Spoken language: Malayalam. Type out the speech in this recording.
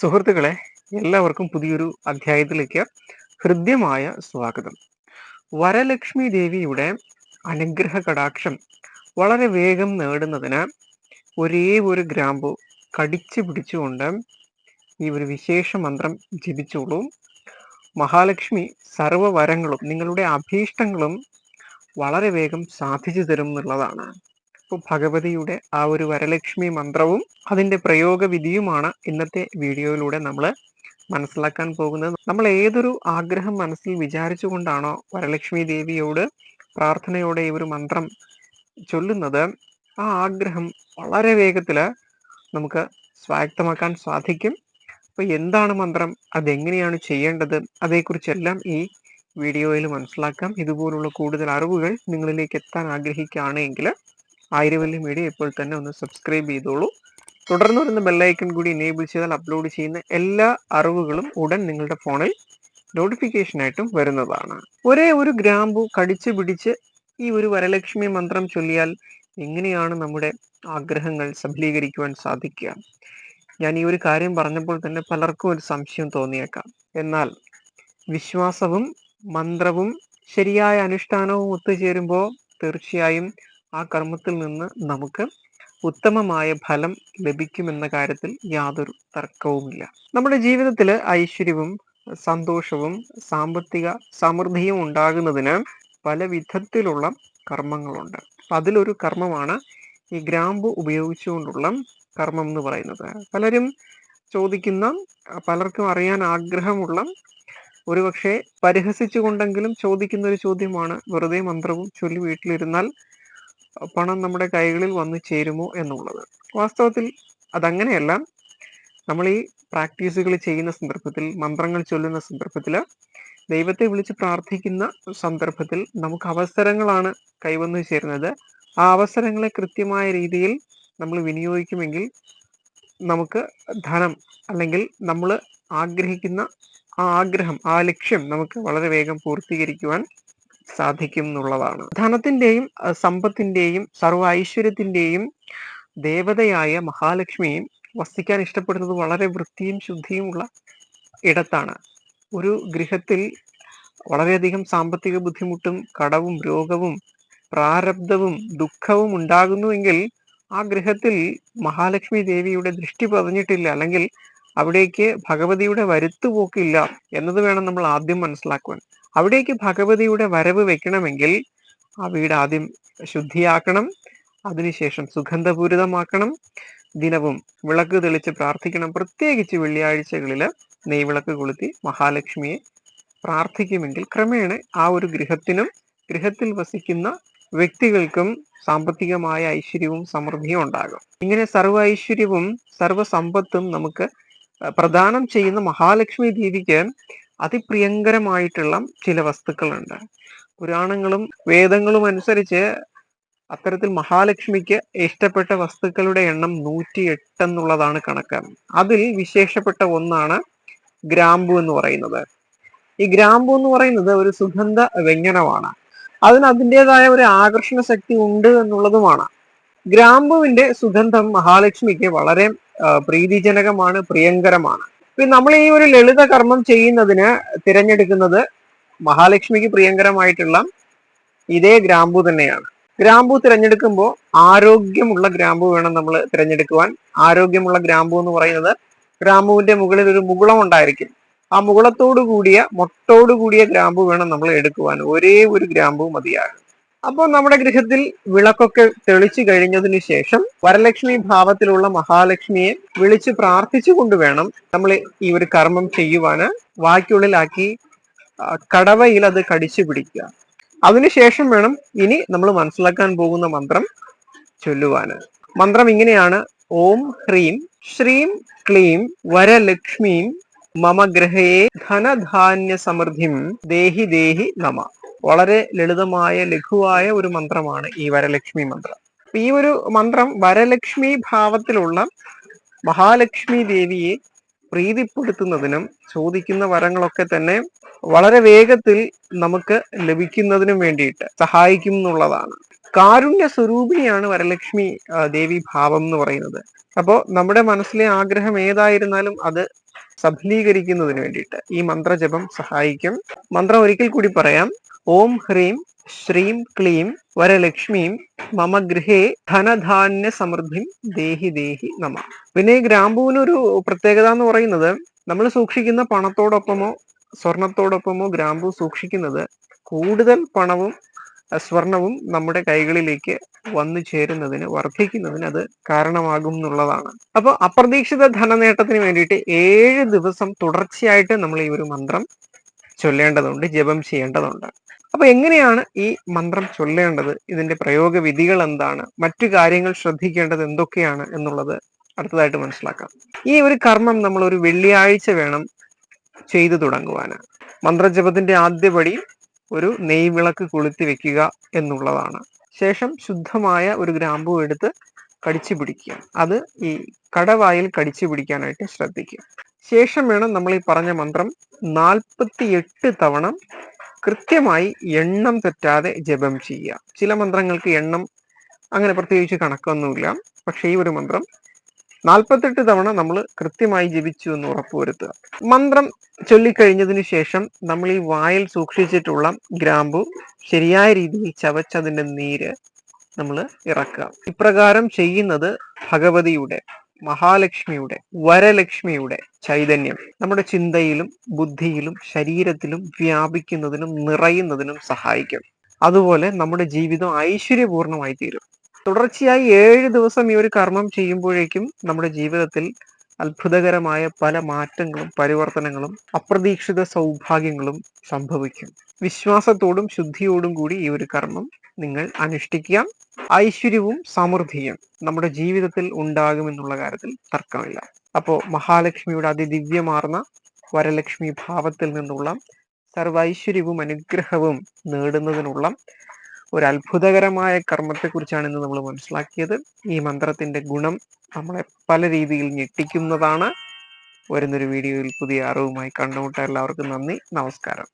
സുഹൃത്തുക്കളെ എല്ലാവർക്കും പുതിയൊരു അധ്യായത്തിലേക്ക് ഹൃദ്യമായ സ്വാഗതം. വരലക്ഷ്മി ദേവിയുടെ അനുഗ്രഹ കടാക്ഷം വളരെ വേഗം നേടുന്നതിന് ഒരേ ഒരു ഗ്രാമ്പു കടിച്ചു പിടിച്ചുകൊണ്ട് ഈ ഒരു വിശേഷ മന്ത്രം ജപിച്ചോളൂ. മഹാലക്ഷ്മി സർവവരങ്ങളും നിങ്ങളുടെ അഭീഷ്ടങ്ങളും വളരെ വേഗം സാധിച്ചു തരും എന്നുള്ളതാണ്. അപ്പോൾ ഭഗവതിയുടെ ആ ഒരു വരലക്ഷ്മി മന്ത്രവും അതിന്റെ പ്രയോഗ വിധിയുമാണ് ഇന്നത്തെ വീഡിയോയിലൂടെ നമ്മൾ മനസ്സിലാക്കാൻ പോകുന്നത്. നമ്മൾ ഏതൊരു ആഗ്രഹം മനസ്സിൽ വിചാരിച്ചുകൊണ്ടാണോ വരലക്ഷ്മി ദേവിയോട് പ്രാർത്ഥനയോടെ ഈ ഒരു മന്ത്രം ചൊല്ലുന്നത്? ആ ആഗ്രഹം വളരെ വേഗത്തിൽ നമുക്ക് സ്വായക്തമാക്കാൻ സാധിക്കും. അപ്പോൾ എന്താണ് മന്ത്രം? അതെങ്ങനെയാണ് ചെയ്യേണ്ടത്? അതേക്കുറിച്ചെല്ലാം ഈ വീഡിയോയിൽ മനസ്സിലാക്കാം. ഇതുപോലുള്ള കൂടുതൽ അറിവുകൾ നിങ്ങളിലേക്ക് എത്താൻ ആഗ്രഹിക്കുകയാണെങ്കിൽ ആയിരവല്ലി മീഡിയ ഇപ്പോൾ തന്നെ ഒന്ന് സബ്സ്ക്രൈബ് ചെയ്തോളൂ. തുടർന്ന് വരുന്ന ബെല്ലൈക്കൺ കൂടി എനേബിൾ ചെയ്താൽ അപ്ലോഡ് ചെയ്യുന്ന എല്ലാ അറിവുകളും ഉടൻ നിങ്ങളുടെ ഫോണിൽ നോട്ടിഫിക്കേഷനായിട്ടും വരുന്നതാണ്. ഒരേ ഒരു ഗ്രാമ്പു കടിച്ചു പിടിച്ച് ഈ ഒരു വരലക്ഷ്മി മന്ത്രം ചൊല്ലിയാൽ എങ്ങനെയാണ് നമ്മുടെ ആഗ്രഹങ്ങൾ സഫലീകരിക്കുവാൻ സാധിക്കുക? ഞാൻ ഈ ഒരു കാര്യം പറഞ്ഞപ്പോൾ തന്നെ പലർക്കും ഒരു സംശയം തോന്നിയേക്കാം. എന്നാൽ വിശ്വാസവും മന്ത്രവും ശരിയായ അനുഷ്ഠാനവും ഒത്തുചേരുമ്പോൾ തീർച്ചയായും ആ കർമ്മത്തിൽ നിന്ന് നമുക്ക് ഉത്തമമായ ഫലം ലഭിക്കുമെന്ന കാര്യത്തിൽ യാതൊരു തർക്കവുമില്ല. നമ്മുടെ ജീവിതത്തിൽ ഐശ്വര്യവും സന്തോഷവും സാമ്പത്തിക സമൃദ്ധിയും ഉണ്ടാകുന്നതിന് പല വിധത്തിലുള്ള കർമ്മങ്ങളുണ്ട്. അതിലൊരു കർമ്മമാണ് ഈ ഗ്രാമ്പു ഉപയോഗിച്ചുകൊണ്ടുള്ള കർമ്മം എന്ന് പറയുന്നത്. പലരും ചോദിക്കുന്ന പലർക്കും അറിയാൻ ആഗ്രഹമുള്ള ഒരുപക്ഷെ പരിഹസിച്ചുകൊണ്ടെങ്കിലും ചോദിക്കുന്ന ഒരു ചോദ്യമാണ് വെറുതെ മന്ത്രവും ചൊല്ലി വീട്ടിലിരുന്നാൽ പണം നമ്മുടെ കൈകളിൽ വന്നു ചേരുമോ എന്നുള്ളത്. വാസ്തവത്തിൽ അതങ്ങനെയല്ല. നമ്മൾ ഈ പ്രാക്ടീസുകൾ ചെയ്യുന്ന സന്ദർഭത്തിൽ മന്ത്രങ്ങൾ ചൊല്ലുന്ന സന്ദർഭത്തിൽ ദൈവത്തെ വിളിച്ച് പ്രാർത്ഥിക്കുന്ന സന്ദർഭത്തിൽ നമുക്ക് അവസരങ്ങളാണ് കൈവന്നു ചേരുന്നത്. ആ അവസരങ്ങളെ കൃത്യമായ രീതിയിൽ നമ്മൾ വിനിയോഗിക്കുമെങ്കിൽ നമുക്ക് ധനം അല്ലെങ്കിൽ നമ്മൾ ആഗ്രഹിക്കുന്ന ആ ആഗ്രഹം ആ ലക്ഷ്യം നമുക്ക് വളരെ വേഗം പൂർത്തീകരിക്കുവാൻ സാധിക്കും എന്നുള്ളതാണ്. ധനത്തിന്റെയും സമ്പത്തിന്റെയും സർവ ഐശ്വര്യത്തിന്റെയും ദേവതയായ മഹാലക്ഷ്മിയും വസിക്കാൻ ഇഷ്ടപ്പെടുന്നത് വളരെ വൃത്തിയും ശുദ്ധിയുമുള്ള ഇടത്താണ്. ഒരു ഗൃഹത്തിൽ വളരെയധികം സാമ്പത്തിക ബുദ്ധിമുട്ടും കടവും രോഗവും പ്രാരബ്ധവും ദുഃഖവും ഉണ്ടാകുന്നുവെങ്കിൽ ആ ഗൃഹത്തിൽ മഹാലക്ഷ്മി ദേവിയുടെ ദൃഷ്ടി പതിഞ്ഞിട്ടില്ല. അല്ലെങ്കിൽ അവിടേക്ക് ഭഗവതിയുടെ വരുത്തുപോക്കില്ല. എന്നത് വേണം നമ്മൾ ആദ്യം മനസ്സിലാക്കുവാൻ. അവിടേക്ക് ഭഗവതിയുടെ വരവ് വെക്കണമെങ്കിൽ ആ വീട് ആദ്യം ശുദ്ധിയാക്കണം അതിനുശേഷം സുഗന്ധപൂരിതമാക്കണം ദിനവും വിളക്ക് തെളിച്ച് പ്രാർത്ഥിക്കണം. പ്രത്യേകിച്ച് വെള്ളിയാഴ്ചകളിൽ നെയ്വിളക്ക് കൊളുത്തി മഹാലക്ഷ്മിയെ പ്രാർത്ഥിക്കുമെങ്കിൽ ക്രമേണ ആ ഒരു ഗൃഹത്തിനും ഗൃഹത്തിൽ വസിക്കുന്ന വ്യക്തികൾക്കും സാമ്പത്തികമായ ഐശ്വര്യവും സമൃദ്ധിയും ഉണ്ടാകും. ഇങ്ങനെ സർവ ഐശ്വര്യവും സർവസമ്പത്തും നമുക്ക് പ്രദാനം ചെയ്യുന്ന മഹാലക്ഷ്മി ദേവിക്ക് അതിപ്രിയങ്കരമായിട്ടുള്ള ചില വസ്തുക്കളുണ്ട്. പുരാണങ്ങളും വേദങ്ങളും അനുസരിച്ച് അത്തരത്തിൽ മഹാലക്ഷ്മിക്ക് ഇഷ്ടപ്പെട്ട വസ്തുക്കളുടെ എണ്ണം നൂറ്റി എട്ട് എന്നുള്ളതാണ് കണക്ക്. അതിൽ വിശേഷപ്പെട്ട ഒന്നാണ് ഗ്രാമ്പു എന്ന് പറയുന്നത്. ഈ ഗ്രാമ്പു എന്ന് പറയുന്നത് ഒരു സുഗന്ധ വ്യഞ്ജനമാണ്. അതിന് അതിന്റെതായ ഒരു ആകർഷണ ശക്തി ഉണ്ട് എന്നുള്ളതുമാണ്. ഗ്രാമ്പുവിന്റെ സുഗന്ധം മഹാലക്ഷ്മിക്ക് വളരെ പ്രീതിജനകമാണ് പ്രിയങ്കരമാണ്. പിന്നെ നമ്മൾ ഈ ഒരു ലളിത കർമ്മം ചെയ്യുന്നതിന് തിരഞ്ഞെടുക്കുന്നത് മഹാലക്ഷ്മിക്ക് പ്രിയങ്കരമായിട്ടുള്ള ഇതേ ഗ്രാമ്പു തന്നെയാണ്. ഗ്രാമ്പു തിരഞ്ഞെടുക്കുമ്പോൾ ആരോഗ്യമുള്ള ഗ്രാമ്പു വേണം നമ്മൾ തിരഞ്ഞെടുക്കുവാൻ. ആരോഗ്യമുള്ള ഗ്രാമ്പു എന്ന് പറയുന്നത് ഗ്രാമ്പുവിന്റെ മുകളിൽ ഒരു മുകുളം ഉണ്ടായിരിക്കും. ആ മുകുളത്തോടു കൂടിയ മൊട്ടോടു കൂടിയ ഗ്രാമ്പു വേണം നമ്മൾ എടുക്കുവാൻ. ഒരേ ഒരു ഗ്രാമ്പു മതിയാകും അപ്പോൾ നമ്മുടെ ഗൃഹത്തിൽ വിളക്കൊക്കെ തെളിച്ചു കഴിഞ്ഞതിന് ശേഷം വരലക്ഷ്മി ഭാവത്തിലുള്ള മഹാലക്ഷ്മിയെ വിളിച്ച് പ്രാർത്ഥിച്ചു കൊണ്ടുവേണം നമ്മൾ ഈ ഒരു കർമ്മം ചെയ്യുവാന്. വായ്ക്കുള്ളിലാക്കി കടവയിൽ അത് കടിച്ചു പിടിക്കുക. അതിനുശേഷം വേണം ഇനി നമ്മൾ മനസ്സിലാക്കാൻ പോകുന്ന മന്ത്രം ചൊല്ലുവാന്. മന്ത്രം ഇങ്ങനെയാണ്. ഓം ഹ്രീം ശ്രീം ക്ലീം വരലക്ഷ്മീം മമ ഗ്രഹയെ ധനധാന്യ സമൃദ്ധിം ദേഹി ദേഹി നമ. വളരെ ലളിതമായ ലഘുവായ ഒരു മന്ത്രമാണ് ഈ വരലക്ഷ്മി മന്ത്രം. ഈ ഒരു മന്ത്രം വരലക്ഷ്മി ഭാവത്തിലുള്ള മഹാലക്ഷ്മി ദേവിയെ പ്രീതിപ്പെടുത്തുന്നതിനും ചോദിക്കുന്ന വരങ്ങളൊക്കെ തന്നെ വളരെ വേഗത്തിൽ നമുക്ക് ലഭിക്കുന്നതിനും വേണ്ടിയിട്ട് സഹായിക്കും എന്നുള്ളതാണ്. കാരുണ്യ സ്വരൂപിണിയാണ് വരലക്ഷ്മി ദേവി ഭാവം എന്ന് പറയുന്നത്. അപ്പോൾ നമ്മുടെ മനസ്സിലെ ആഗ്രഹം ഏതായിരുന്നാലും അത് സഫലീകരിക്കുന്നതിന് വേണ്ടിയിട്ട് ഈ മന്ത്രജപം സഹായിക്കും. മന്ത്രം ഒരിക്കൽ കൂടി പറയാം. ഓം ഹ്രീം ശ്രീം ക്ലീം വരലക്ഷ്മീം മമ ഗൃഹേ ധനധാന്യ സമൃദ്ധിം ദേഹി ദേഹി നമ. പിന്നെ ഈ ഗ്രാമ്പൂവിനൊരു പ്രത്യേകത എന്ന് പറയുന്നത് നമ്മൾ സൂക്ഷിക്കുന്ന പണത്തോടൊപ്പമോ സ്വർണത്തോടൊപ്പമോ ഗ്രാമ്പു സൂക്ഷിക്കുന്നത് കൂടുതൽ പണവും സ്വർണവും നമ്മുടെ കൈകളിലേക്ക് വന്നു ചേരുന്നതിന് വർദ്ധിക്കുന്നതിന് അത് കാരണമാകും എന്നുള്ളതാണ്. അപ്പോൾ അപ്രതീക്ഷിത ധനനേട്ടത്തിന് വേണ്ടിയിട്ട് ഏഴ് ദിവസം തുടർച്ചയായിട്ട് നമ്മൾ ഈ ഒരു മന്ത്രം ചൊല്ലേണ്ടതുണ്ട് ജപം ചെയ്യേണ്ടതുണ്ട്. അപ്പൊ എങ്ങനെയാണ് ഈ മന്ത്രം ചൊല്ലേണ്ടത്? ഇതിന്റെ പ്രയോഗ വിധികൾ എന്താണ്? മറ്റു കാര്യങ്ങൾ ശ്രദ്ധിക്കേണ്ടത് എന്തൊക്കെയാണ് എന്നുള്ളത് അടുത്തതായിട്ട് മനസ്സിലാക്കാം. ഈ ഒരു കർമ്മം നമ്മൾ ഒരു വെള്ളിയാഴ്ച വേണം ചെയ്തു തുടങ്ങുവാന്. മന്ത്രജപത്തിന്റെ ആദ്യപടി ഒരു നെയ് വിളക്ക് കൊളുത്തി വെക്കുക എന്നുള്ളതാണ്. ശേഷം ശുദ്ധമായ ഒരു ഗ്രാമ്പു എടുത്ത് കടിച്ചു പിടിക്കുക. അത് ഈ കടവായിൽ കടിച്ചു പിടിക്കാനായിട്ട് ശ്രദ്ധിക്കുക. ശേഷം വേണം നമ്മൾ ഈ പറഞ്ഞ മന്ത്രം നാൽപ്പത്തി എട്ട് തവണ കൃത്യമായി എണ്ണം തെറ്റാതെ ജപം ചെയ്യുക. ചില മന്ത്രങ്ങൾക്ക് എണ്ണം അങ്ങനെ പ്രത്യേകിച്ച് കണക്കൊന്നുമില്ല. പക്ഷേ ഈ ഒരു മന്ത്രം നാൽപ്പത്തെട്ട് തവണ നമ്മൾ കൃത്യമായി ജപിച്ചു എന്ന് ഉറപ്പുവരുത്തുക മന്ത്രം ചൊല്ലിക്കഴിഞ്ഞതിന് ശേഷം നമ്മൾ ഈ വായിൽ സൂക്ഷിച്ചിട്ടുള്ള ഗ്രാമ്പു ശരിയായ രീതിയിൽ ചവച്ചതിന്റെ നീര് നമ്മൾ ഇറക്കുക. ഇപ്രകാരം ചെയ്യുന്നത് ഭഗവതിയുടെ മഹാലക്ഷ്മിയുടെ വരലക്ഷ്മിയുടെ ചൈതന്യം നമ്മുടെ ചിന്തയിലും ബുദ്ധിയിലും ശരീരത്തിലും വ്യാപിക്കുന്നതിനും നിറയുന്നതിനും സഹായിക്കും. അതുപോലെ നമ്മുടെ ജീവിതം ഐശ്വര്യപൂർണമായി തീരും തുടർച്ചയായി ഏഴ് ദിവസം ഈ ഒരു കർമ്മം ചെയ്യുമ്പോഴേക്കും നമ്മുടെ ജീവിതത്തിൽ അത്ഭുതകരമായ പല മാറ്റങ്ങളും പരിവർത്തനങ്ങളും അപ്രതീക്ഷിത സൗഭാഗ്യങ്ങളും സംഭവിക്കും. വിശ്വാസത്തോടും ശുദ്ധിയോടും കൂടി ഈ ഒരു കർമ്മം നിങ്ങൾ അനുഷ്ഠിക്കുക. ഐശ്വര്യവും സമൃദ്ധിയും നമ്മുടെ ജീവിതത്തിൽ ഉണ്ടാകുമെന്നുള്ള കാര്യത്തിൽ തർക്കമില്ല. അപ്പോൾ മഹാലക്ഷ്മിയുടെ അതിദിവ്യമാർന്ന വരലക്ഷ്മി ഭാവത്തിൽ നിന്നുള്ള സർവൈശ്വര്യവും അനുഗ്രഹവും നേടുന്നതിനുള്ള ഒരു അത്ഭുതകരമായ കർമ്മത്തെക്കുറിച്ചാണ് ഇന്ന് നമ്മൾ മനസ്സിലാക്കിയത്. ഈ മന്ത്രത്തിന്റെ ഗുണം നമ്മളെ പല രീതിയിൽ ഞെട്ടിക്കുന്നതാണ്. വരുന്നൊരു വീഡിയോയിൽ പുതിയ അറിവുമായി കണ്ടുമുട്ട എല്ലാവർക്കും നന്ദി. നമസ്കാരം.